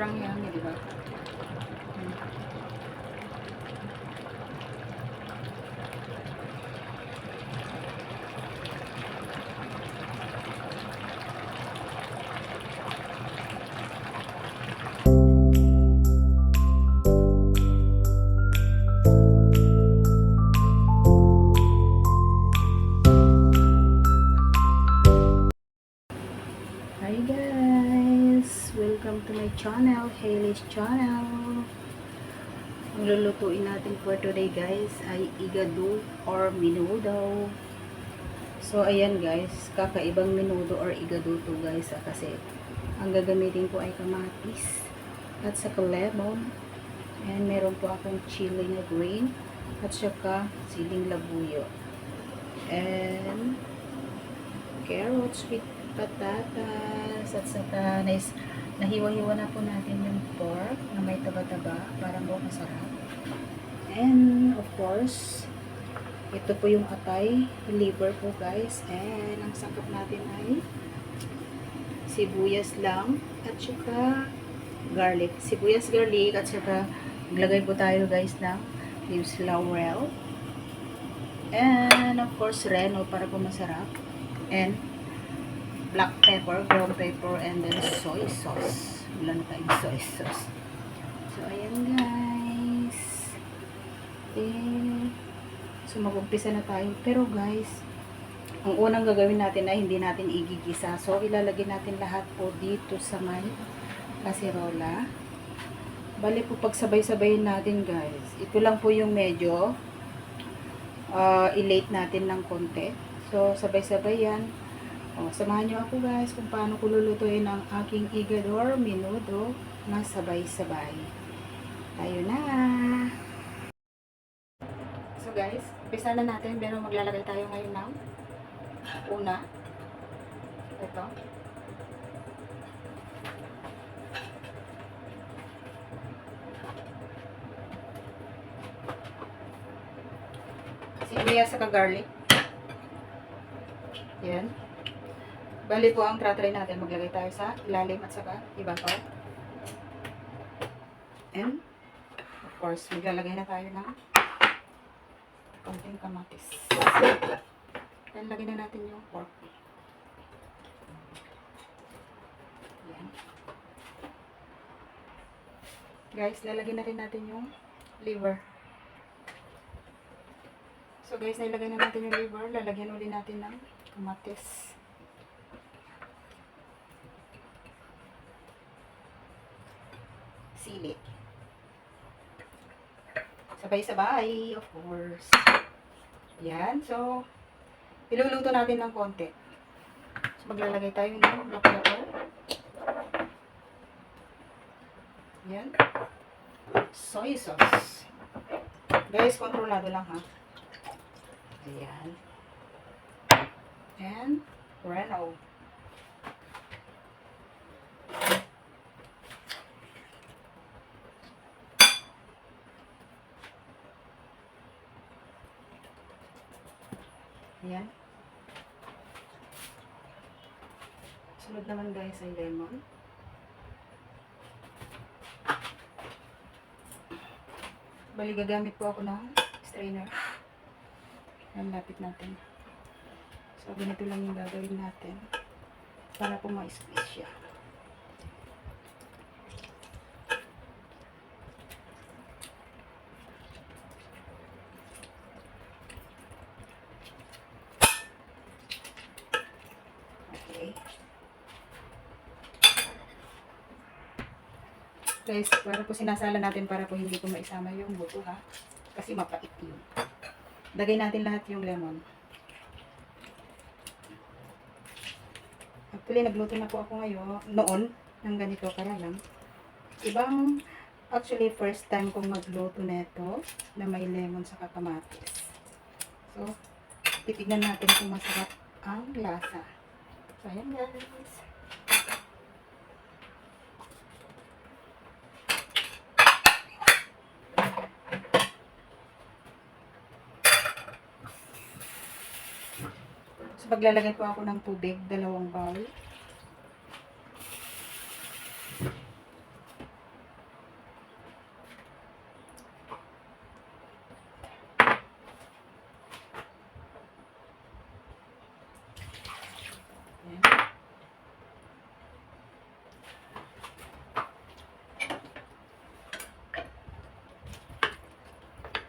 Sobrang yummy, di ba? Hmm. Welcome to my channel, Hailey's channel. Ang lulutuin natin for today guys ay igado or menudo. So ayan guys, kakaibang menudo or igado to guys ah, kasi ang gagamitin ko ay kamatis at saka lemon and meron po akong chili na green at saka siling labuyo and carrots with patatas at saka nice, nahiwa-hiwa na po natin yung pork na may taba-taba para po masarap. And of course, ito po yung atay, liver po guys. And ang sangkap natin ay sibuyas lang at saka garlic. Sibuyas, garlic at saka maglagay po tayo guys ng leaves laurel. And of course, reno para po masarap. And black pepper, ground pepper, and then soy sauce. Wala na tayong soy sauce. So, ayan guys. Eh, so, mag-umpisa na tayo. Pero guys, ang unang gagawin natin ay hindi natin igigisa. So, ilalagay natin lahat po dito sa may kaserola. Bali po pagsabay-sabayin natin guys. Ito lang po yung medyo uh, i-late natin ng konti. So, sabay-sabay yan. O, samahan niyo ako guys kung paano ko lulutuin ang aking igador minudo na sabay-sabay. Tayo na! So guys, umpisa na natin pero maglalagay tayo ngayon ng una. Ito. Sibuyas sa garlic. Yan. Bali po ang tratry natin. Maglagay tayo sa ilalim at saka ibabaw. And, of course, maglalagay na tayo ng konting kamatis. Then, lagay na natin yung pork. Yan. Guys, lalagay na rin natin yung liver. So guys, nilagay na natin yung liver. Lalagyan ulit natin ng kamatis. Sili. Sabay-sabay, of course. Yan. So, iluluto natin ng konti. So, maglalagay tayo ng black pepper. Yan. Soy sauce. Guys, kontrolado lang ha. Ayan. And, Reno. Ayan. Sunod naman guys ay lemon. Bali gagamit po ako ng strainer. Ang lapit natin. So, ganito lang yung gagawin natin para po ma-squeeze siya. Okay. Guys, para po sinasala natin para po hindi po maisama yung buto ha. Kasi mapait yun. Lagay natin lahat yung lemon. Actually, nagluto na po ako ngayon, noon, ng ganito, kaya lang. Ibang, actually, first time kong magluto nito na may lemon sa kamatis. So, titignan natin kung masarap ang lasa. So, ayan guys. maglalagay po ako ng tubig, dalawang bowl.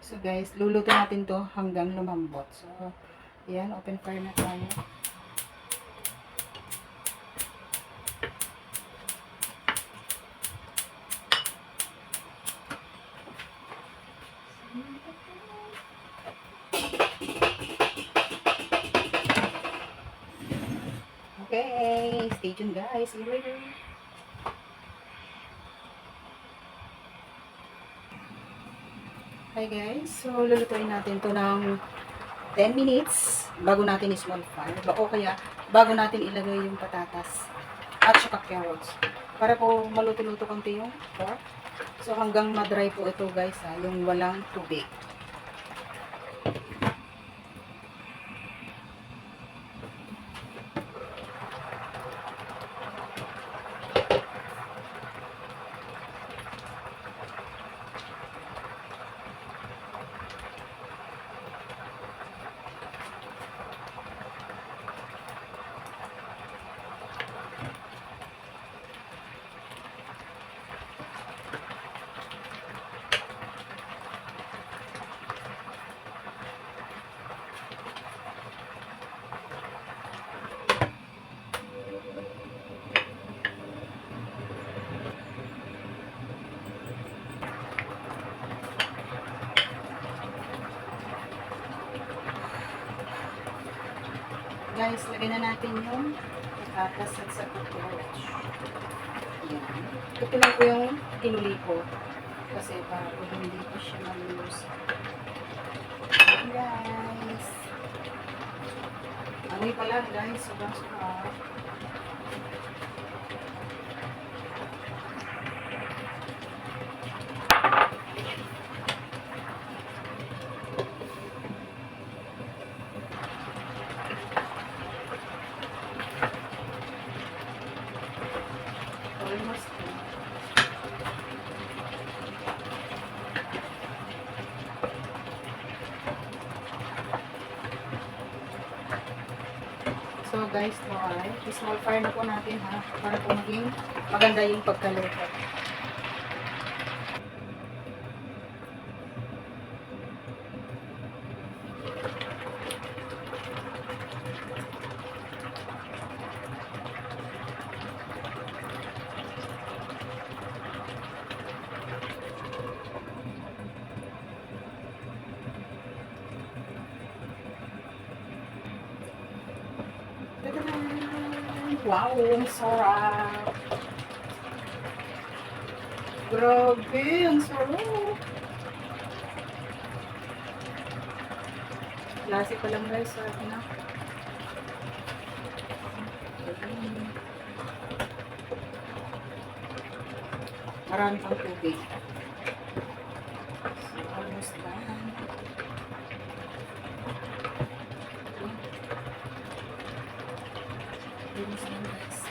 So guys, luluto natin to hanggang lumambot. So, yan, open fire na tayo. Okay, stay tuned guys. See you later. Hi guys, so lulutuin natin to ng 10 minutes bago natin i-small. Ba- O kaya bago natin ilagay yung patatas at saka carrots. Para po maluto-luto konti yung pork. So hanggang ma-dry po ito guys ha, yung walang tubig. Guys, lagyan na natin yung patatas at sa. Yan. Ito lang po yung tinuli ko. Kasi para po hindi po siya malulus. Ayan guys. Amoy pa lang guys. Sobrang sarap. Almost done. So guys, to ay, small fire na po natin ha, para po maging maganda yung pagkaluto. Wow, ang sarap! Grabe, ang sarap! Klase pa lang guys, sarap na. Marami pang tubig. So, almost done. Linis na guys.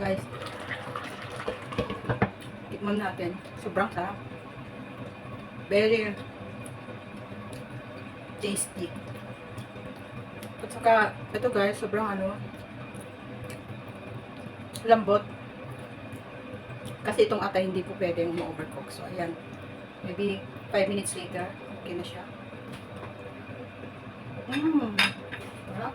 Guys, tikman natin. Sobrang sarap. Very tasty. At saka, ito guys, sobrang ano, lambot. Kasi itong atay hindi po pwedeng ma-overcook. So, ayan. Maybe 5 minutes later, okay na siya. Mmm. Sarap.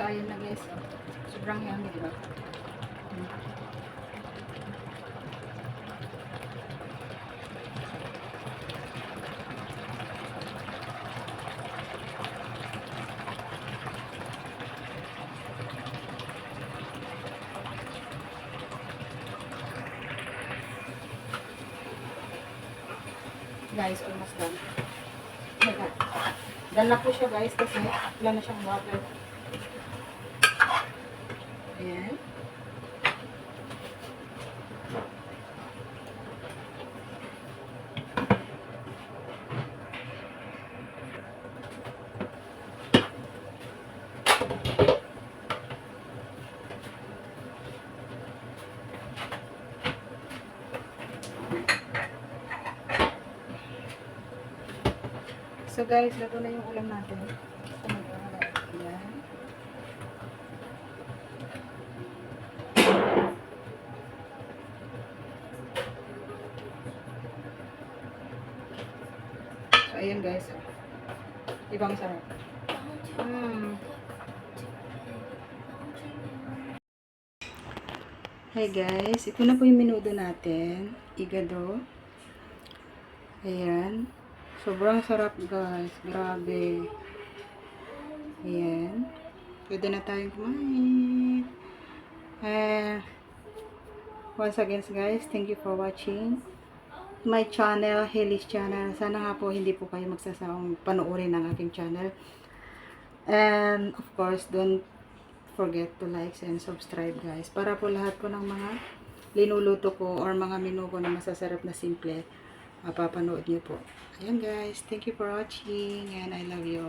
So, ayun na guys. Sobrang yummy, di ba? Hmm. Guys, almost done. Na po siya guys kasi wala na siyang water. Ayan. So guys, lato na yung ulam natin. So, mag-aalala. Ayan. So, ayan guys. Ibang sarap. Mm. Hi guys, ito na po yung minudo natin. Igado. Ayan. Sobrang sarap guys. Grabe. Ayan. Pwede na tayong kumain. Eh, once again guys, thank you for watching my channel, Haley's channel. Sana nga po hindi po kayo magsasawang panoorin ng aking channel. And of course, don't forget to like and subscribe guys. Para po lahat po ng mga linuluto ko or mga menu ko na masasarap na simple, mapapanood niyo po. Ayan guys, thank you for watching and I love you.